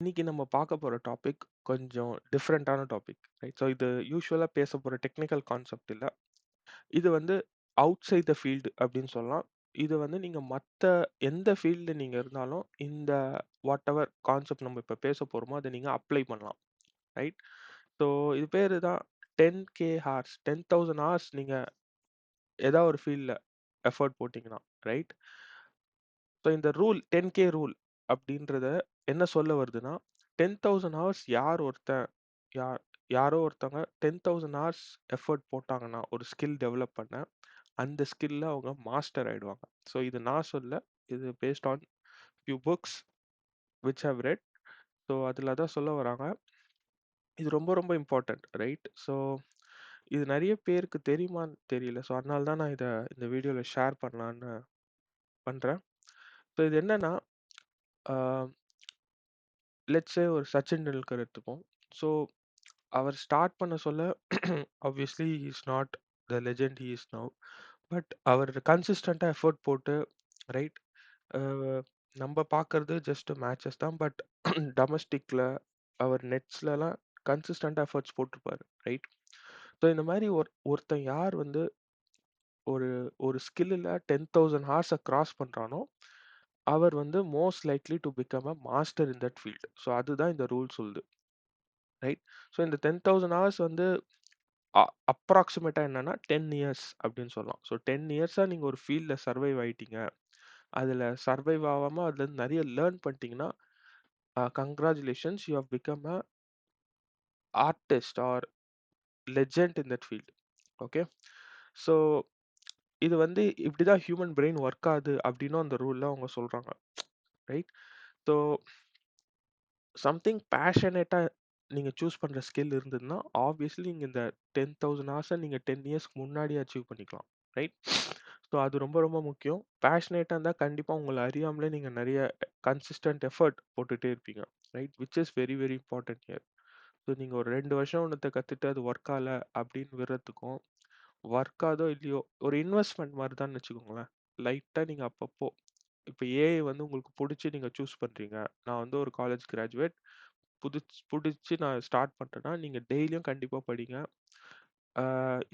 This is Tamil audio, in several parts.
இன்னைக்கு நம்ம பார்க்க போற டாபிக் கொஞ்சம் டிஃப்ரெண்ட்டான டாபிக். ரைட். ஸோ இது யூஸ்வலாக பேச போற டெக்னிக்கல் கான்செப்ட் இல்லை இது வந்து அவுட்சைட் த ஃபீல்டு அப்படின்னு சொல்லலாம். இது வந்து நீங்க மற்ற எந்த ஃபீல்டு நீங்க இருந்தாலும், இந்த வாட்டெவர் கான்செப்ட் நம்ம இப்போ பேச போறோமோ, அதை நீங்க அப்ளை பண்ணலாம். ரைட். ஸோ இது பேர் தான் 10K ஹார்ஸ் 10,000 ஹார்ஸ் நீங்க ஏதாவது ஒரு ஃபீல்டில் எஃபர்ட் போட்டிங்கன்னா ரைட். ஸோ இந்த ரூல் 10K ரூல் அப்படின்றத என்ன சொல்ல வருதுன்னா, 10,000 ஹார்ஸ் யார் ஒருத்தன் யார் யாரோ ஒருத்தவங்க 10,000 ஹார்ஸ் எஃபோர்ட் போட்டாங்கன்னா, ஒரு ஸ்கில் டெவலப் பண்ண, அந்த ஸ்கில்ல அவங்க மாஸ்டர் ஆயிடுவாங்க. ஸோ இது நான் சொல்லல. இது based on few books which I have read. So அதில தான் சொல்ல வராங்க. இது ரொம்ப ரொம்ப இம்பார்ட்டன்ட். ரைட். ஸோ இது நெறைய பேருக்கு தெரியுமான்னு தெரியல. ஸோ அதனால தான் நான் இத இந்த வீடியோல ஷேர் பண்ணலான்னு பண்றேன். ஸோ இது என்னன்னா, லெட்ஸ் சே ஒரு சச்சின் டெண்டுல்கர் எடுத்துப்போம். ஸோ அவர் ஸ்டார்ட் பண்ண சொல்ல obviously he is not the legend he is now. But அவர் கன்சிஸ்டன்ட்டா எஃபோர்ட் போட்டு ரைட். அ பார்க்கறது ஜஸ்ட் மேட்சஸ் தான். பட் டொமஸ்டிக்ல அவர் நெட்ஸ்லலாம் கன்சிஸ்டன்ட்டா எஃபோர்ட்ஸ் போட்டிருப்பாரு. ரைட். ஸோ இந்த மாரி ஒரு ஒருத்தன் யார் வந்து ஒரு ஒரு ஸ்கில்லுல 10,000 ஹார்ஸ கிராஸ் பண்றானோ, அவர் வந்து most likely to become a master in that field so அதுதான் இந்த ரூல் சொல்லுது. ரைட். ஸோ இந்த டென் தௌசண்ட் ஹவர்ஸ் வந்து அ அப்ராக்ஸிமேட்டா என்னன்னா 10 இயர்ஸ் அப்படின்னு சொல்லலாம். ஸோ டென் இயர்ஸாக நீங்கள் ஒரு ஃபீல்டில் சர்வைவ் ஆகிட்டீங்க அதில் சர்வைவ் ஆகாமல் அதுலருந்து நிறைய லேர்ன் பண்ணிட்டீங்கன்னா, congratulations you have become a artist or legend in that field okay. So இது வந்து இப்படிதான் ஹியூமன் பிரெயின் ஒர்க் ஆகுது அப்படின்னும் அந்த ரூல்ல அவங்க சொல்றாங்க. ரைட். ஸோ சம்திங் பேஷனேட்டா நீங்க சூஸ் பண்ற ஸ்கில் இருந்ததுன்னா, ஆப்வியஸ்லி நீங்க இந்த 10,000 ஹார்ஸ நீங்க 10 இயர்ஸ்க்கு முன்னாடியே அச்சீவ் பண்ணிக்கலாம். ரைட். ஸோ அது ரொம்ப ரொம்ப முக்கியம். பேஷனேட்டா இருந்தா கண்டிப்பா உங்கள அறியாமலே நீங்க நெறைய கன்சிஸ்டன்ட் எஃபோர்ட் போட்டுட்டே இருப்பீங்க. Right. Which is very very important here. So நீங்க ஒரு 2 வருஷம் ஒன்னத்த கத்துட்டு அது ஒர்க் ஆகல அப்படின்னு விடுறதுக்கும், ஒர்க் ஆகுதோ இல்லையோ ஒரு இன்வெஸ்ட்மெண்ட் மாதிரி தான் வச்சுக்கோங்களேன். லைட்டா நீங்க அப்பப்போ இப்போ ஏஐ வந்து உங்களுக்கு பிடிச்சி நீங்க சூஸ் பண்றீங்க. நான் வந்து ஒரு காலேஜ் கிராஜுவேட். புடிச் பிடிச்சி நான் ஸ்டார்ட் பண்ணிட்டேன்னா நீங்க டெய்லியும் கண்டிப்பா படிங்க.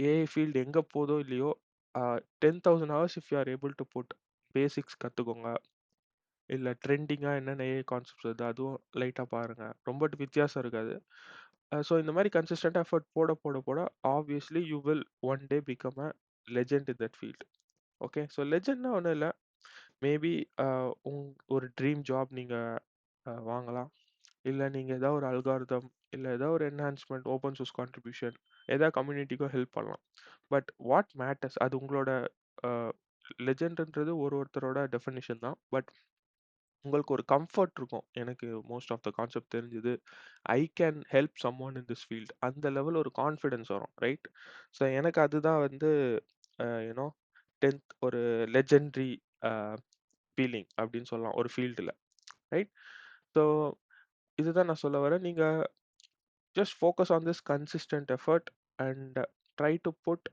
ஏஐ ஃபீல்டு எங்க போதோ இல்லையோ, ten thousand hours if you are able to put basics கத்துக்கோங்க. இல்லை ட்ரெண்டிங்காக என்னென்ன ஏஐ கான்செப்ட்ஸ் வருது அதுவும் லைட்டாக பாருங்கள் ரொம்ப வித்தியாசம் இருக்காது. ஸோ இந்த மாதிரி கன்சிஸ்டன்ட்டா எஃபோர்ட் போட போட போட obviously you will one day become a legend in that field. Okay. So லெஜெண்ட்னா ஒன்றும் இல்லை மேபி உங் ஒரு ட்ரீம் ஜாப் நீங்க வாங்கலாம். இல்லை நீங்க ஏதாவது ஒரு அல்காரிதம், இல்லை ஏதாவது ஒரு என்ஹான்ஸ்மெண்ட் ஓப்பன் சோர்ஸ் கான்ட்ரிபியூஷன் ஏதாவது கம்யூனிட்டிக்கோ ஹெல்ப் பண்ணலாம். பட் வாட் மேட்டர்ஸ் அது உங்களோட லெஜெண்ட்ன்றது ஒரு ஒருத்தரோட டெஃபினிஷன் தான். பட் உங்களுக்கு ஒரு கம்ஃபோர்ட் இருக்கும். எனக்கு மோஸ்ட் ஆஃப் த கான்செப்ட் தெரிஞ்சது. I can help someone in this field. அந்த லெவல் ஒரு கான்ஃபிடன்ஸ் வரும். ரைட். ஸோ எனக்கு அதுதான் வந்து அ யூ நோ 10த் ஒரு லெஜெண்டரி அ ஃபீலிங் அப்படின்னு சொல்லலாம். ஒரு ஃபீல்டுல. ரைட். ஸோ இதுதான் நான் சொல்ல வரேன். நீங்க just focus on this consistent effort and try to put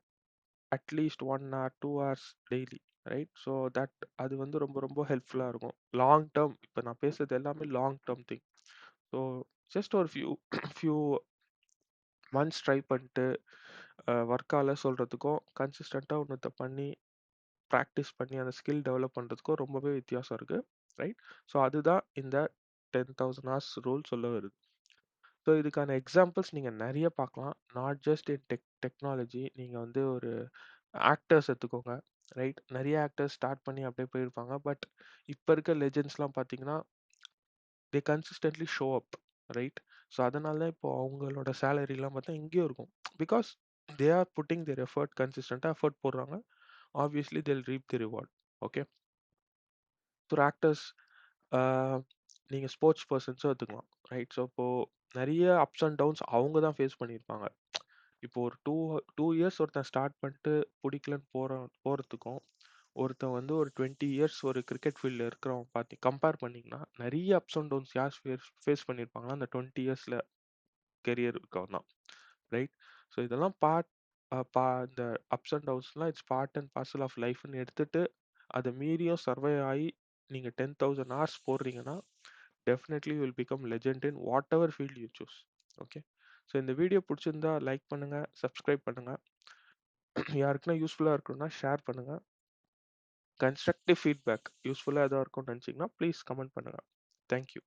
at least 1 hour, 2 hours daily. Right. So that அது வந்து ரொம்ப ரொம்ப ஹெல்ப்ஃபுல்லாக இருக்கும். லாங் டேர்ம் இப்போ நான் பேசுறது எல்லாமே long term thing. So just ஒரு ஃபியூ ஃபியூ மந்த்ஸ் ட்ரை பண்ணிட்டு ஒர்க்கால சொல்கிறதுக்கும் கன்சிஸ்டண்ட்டாக ஒன்றத்தை பண்ணி ப்ராக்டிஸ் பண்ணி அந்த ஸ்கில் டெவலப் பண்ணுறதுக்கும் ரொம்பவே வித்தியாசம் இருக்குது ரைட். ஸோ அதுதான் இந்த 10,000 ஹார்ஸ் ரூல் சொல்ல வருது. ஸோ இதுக்கான எக்ஸாம்பிள்ஸ் நீங்க நெறைய பார்க்கலாம். Not just in tech technology. நீங்க வந்து ஒரு ஆக்டர்ஸ் எடுத்துக்கோங்க. ரைட். நெறைய ஆக்டர்ஸ் ஸ்டார்ட் பண்ணி அப்படியே போயிருப்பாங்க. பட் இப்ப இருக்க லெஜெண்ட்ஸ்லாம் பார்த்தீங்கன்னா they consistently show up. Right. So அதனால தான் இப்போ அவங்களோட சேலரிலாம் பார்த்தா எங்கேயோ இருக்கும். Because they are putting their effort கன்சிஸ்டன்ட்டா effort போடுறாங்க. Obviously they'll reap the reward. Okay. ஒரு ஆக்டர்ஸ் நீங்கள் நீங்க ஸ்போர்ட்ஸ் பெர்சன்ஸும் எடுத்துக்கலாம். ரைட். ஸோ இப்போ நெறைய அப்ஸ் அண்ட் டவுன்ஸ் அவங்க தான் ஃபேஸ் பண்ணியிருப்பாங்க. இப்போ ஒரு 2 2 இயர்ஸ் ஒருத்தன் ஸ்டார்ட் பண்ணிட்டு பிடிக்கலன்னு போகிற போறதுக்கும், ஒருத்தன் வந்து ஒரு 20 இயர்ஸ் ஒரு கிரிக்கெட் ஃபீல்டில் இருக்கிறவன் பாத்தி கம்பேர் பண்ணீங்கன்னா, நெறைய அப்ஸ் அண்ட் டவுன்ஸ் யார் ஃபேஸ் ஃபேஸ் பண்ணியிருப்பாங்கன்னா, அந்த 20 இயர்ஸ்ல கெரியர் இருக்கவன் தான். ரைட். ஸோ இதெல்லாம் பார்ட் அ பா இந்த ups and டவுன்ஸ்லாம் it's part and parcel of லைஃப்ன்னு எடுத்துட்டு, அத மீறியும் சர்வைவ் ஆயி நீங்க 10,000 hours போடுறீங்கன்னா, definitely will become legend in whatever field you choose okay so இந்த வீடியோ பிடிச்சிருந்தா லைக் பண்ணுங்கள் சப்ஸ்கிரைப் பண்ணுங்கள் யாருக்குன்னா யூஸ்ஃபுல்லாக இருக்குன்னா ஷேர் பண்ணுங்கள் கன்ஸ்ட்ரக்டிவ் ஃபீட்பேக் யூஸ்ஃபுல்லாக எதாவது இருக்கும்னு நினச்சிங்கன்னா ப்ளீஸ் கமெண்ட் பண்ணுங்கள் தேங்க்யூ